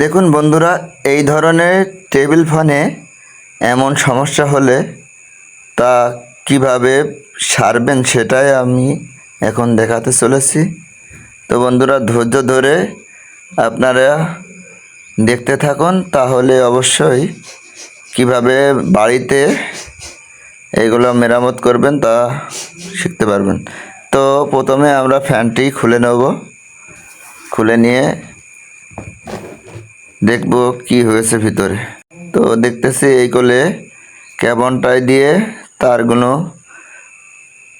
দেখুন বন্ধুরা, এই ধরনের টেবিল ফ্যানে এমন সমস্যা হলে তা কীভাবে সারবেন সেটাই আমি এখন দেখাতে চলেছি। তো বন্ধুরা, ধৈর্য ধরে আপনারা দেখতে থাকুন, তাহলে অবশ্যই কীভাবে বাড়িতে এগুলো মেরামত করবেন তা শিখতে পারবেন। তো প্রথমে আমরা ফ্যানটি খুলে নেব। খুলে নিয়ে দেখব কি হয়েছে ভিতরে। তো দেখতেছি এই কোলে ক্যাবনটাই দিয়ে তারগুলো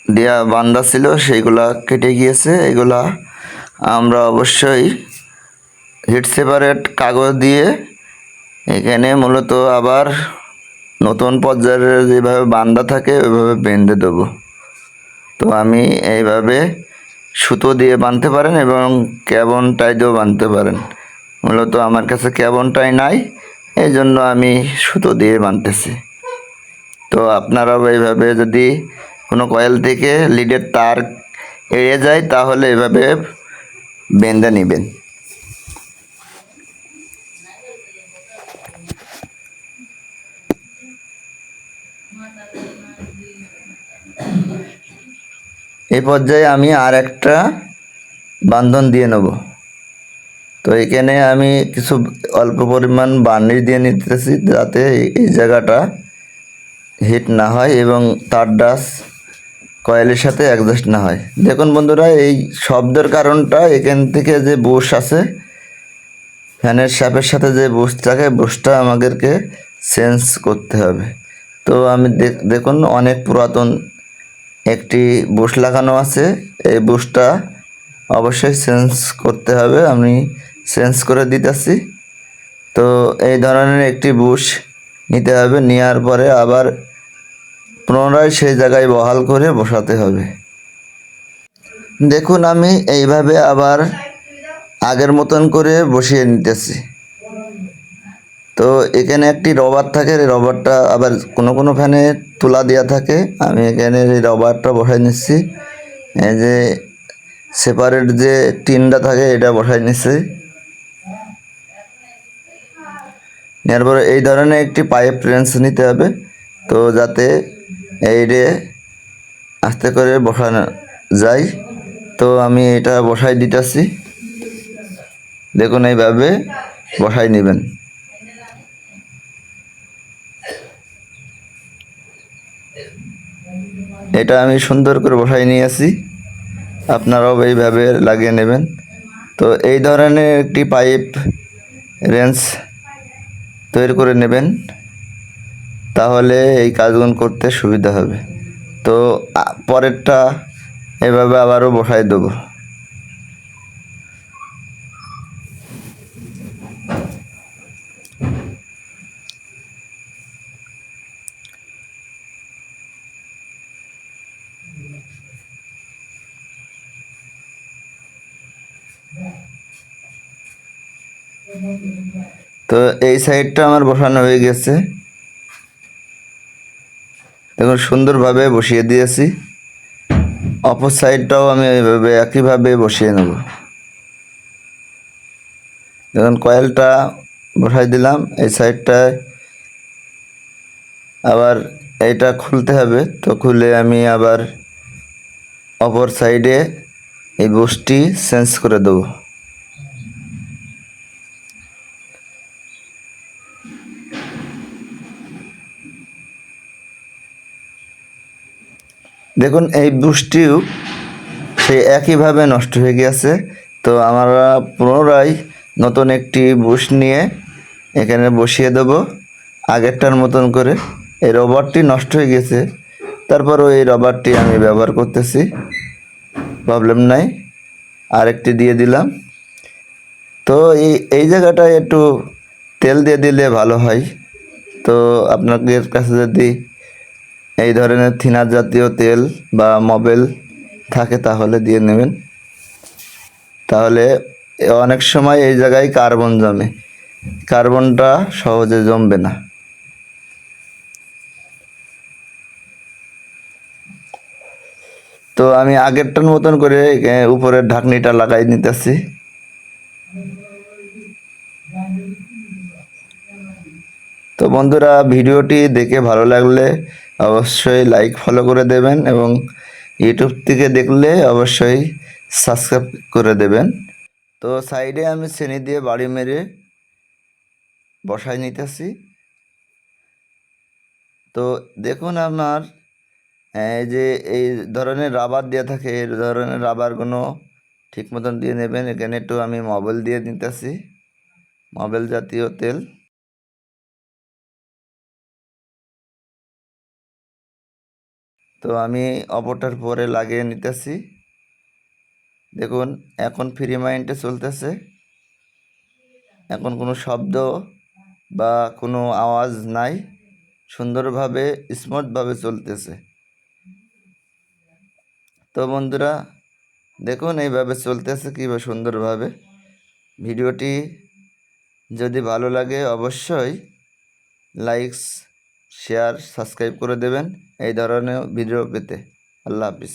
দেয়া বান্দা ছিল, সেইগুলা কেটে গিয়েছে। এগুলা আমরা অবশ্যই হিট সেপারেট কাগজ দিয়ে এখানে মূলত আবার নতুন পর্যায়ের যেভাবে বান্দা থাকে, ওইভাবে বেঁধে দেবো। তো আমি এইভাবে সুতো দিয়ে বাঁধতে পারেন এবং ক্যাবন টাই দিয়েও বাঁধতে পারেন। মূলত আমার কাছে ক্যাবন টাই নাই এই জন্য আমি সুতো দিয়ে বাঁধতেছি। তো আপনারাও এইভাবে যদি কোনো কয়েল থেকে লিডের তার এড়ে যায়, তাহলে এভাবে বেঁধে নেবেন। এই পর্যায়ে আমি আর একটা বান্ধন দিয়ে নেব। তো এখানে আমি কিছু অল্প পরিমাণ বার্নিশ দিয়ে নিতেছি যাতে এই জায়গাটা হিট না হয় এবং তার ডাস কয়েলের সাথে অ্যাডজাস্ট না হয়। দেখুন বন্ধুরা, এই শব্দের কারণটা এখান থেকে যে বুশ আছে, ফ্যানের সাপের সাথে যে বুশ থাকে বুশটা আমাদেরকে চেঞ্জ করতে হবে। তো আমি দেখ- দেখুন অনেক পুরাতন একটি বুশ লাগানো আছে। এই বুশটা অবশ্যই চেঞ্জ করতে হবে। আমি চেঞ্জ করে দিতেছি। তো এই ধরনের একটি বুশ নিতে হবে নেওয়ার পরে আবার পুনরায় সেই জায়গায় বহাল করে বসাতে হবে। দেখুন, আমি এইভাবে আবার আগের মতন করে বসিয়ে নিতেছি। তো এখানে একটি রবার থাকে রবারটা আবার কোনো কোনো ফ্যানে তোলা দেওয়া থাকে। আমি এখানে এই রবারটা বসাই নিচ্ছি। এই যে সেপারেট যে টিনটা থাকে, এটা বসাই নিচ্ছি। নেওয়ার পরে এই ধরনের একটি পাইপ রেঞ্চ নিতে হবে, তো যাতে এই রে আস্তে করে বসানো যায়। তো আমি এটা বসাই দিতেছি। দেখুন এইভাবে বসাই নেবেন। এটা আমি সুন্দর করে বসাই নিয়েছি। আপনারাও এইভাবে লাগিয়ে নেবেন। তো এই ধরনের একটি পাইপ রেঞ্জ তৈরি করে নেবেন, তাহলে এই কাজগুলো করতে সুবিধা হবে। তো পরেরটা এভাবে আবারও বসাই দেবো। তো এই সাইডটা আমার বসানো হয়ে গেছে। দেখুন, সুন্দরভাবে বসিয়ে দিয়েছি। অপর সাইডটাও আমি এইভাবে, একইভাবে বসিয়ে নেব। দেখুন, কয়েলটা বসাই দিলাম। এই সাইডটায় আবার এইটা খুলতে হবে। তো খুলে আমি আবার অপর সাইডে এই বুশটি চেঞ্জ করে দেবো। দেখুন, এই বুশটিও সেই একইভাবে নষ্ট হয়ে গেছে তো আমরা পুনরায় নতুন একটি বুশ নিয়ে এখানে বসিয়ে দেব। আগেরটার মতন করে এই রবারটি নষ্ট হয়ে গেছে তারপরও এই রবারটি আমি ব্যবহার করতেছি, প্রবলেম নাই। আরেকটি দিয়ে দিলাম। তো এই এই জায়গাটায় একটু তেল দিয়ে দিলে ভালো হয়। তো আপনাদের কাছে যদি এই ধরনের থিনার জাতীয় তেল বা মোবিল থাকে তাহলে দিয়ে নেবেন। তাহলে অনেক সময় এই জায়গায় কার্বন জমে। কার্বনটা সহজে জমবে না। তো আমি আগেরটার মতন করে উপরের ঢাকনিটা লাগাই নিতেছি। তো বন্ধুরা, ভিডিওটি দেখে ভালো লাগলে অবশ্যই লাইক ফলো করে দেবেন এবং ইউটিউব থেকে দেখলে অবশ্যই সাবস্ক্রাইব করে দেবেন। তো সাইডে আমি শ্রেণি দিয়ে বাড়ি মেরে বসাই নিতেছি। তো দেখুন আমার এই যে এই ধরনের রাবার দেওয়া থাকে, এই ধরনের রাবারগুলো ঠিক মতন দিয়ে নেবেন। এখানে একটু আমি মোবিল দিয়ে নিতেছি। মোবিল জাতীয় তেল। তো আমি অপরটার পরে লাগিয়ে নিতেছি। দেখুন, এখন ফ্রি মাইন্ডে চলতেছে। এখন কোনো শব্দ বা কোনো আওয়াজ নাই। সুন্দরভাবে স্মুথভাবে চলতেছে। তো বন্ধুরা, দেখুন এইভাবে চলতেছে কীভাবে সুন্দরভাবে। ভিডিওটি যদি ভালো লাগে, অবশ্যই লাইকস শেয়ার সাবস্ক্রাইব করে দেবেন। এই ধরনের ভিডিও পেতে। আল্লাহ হাফিজ।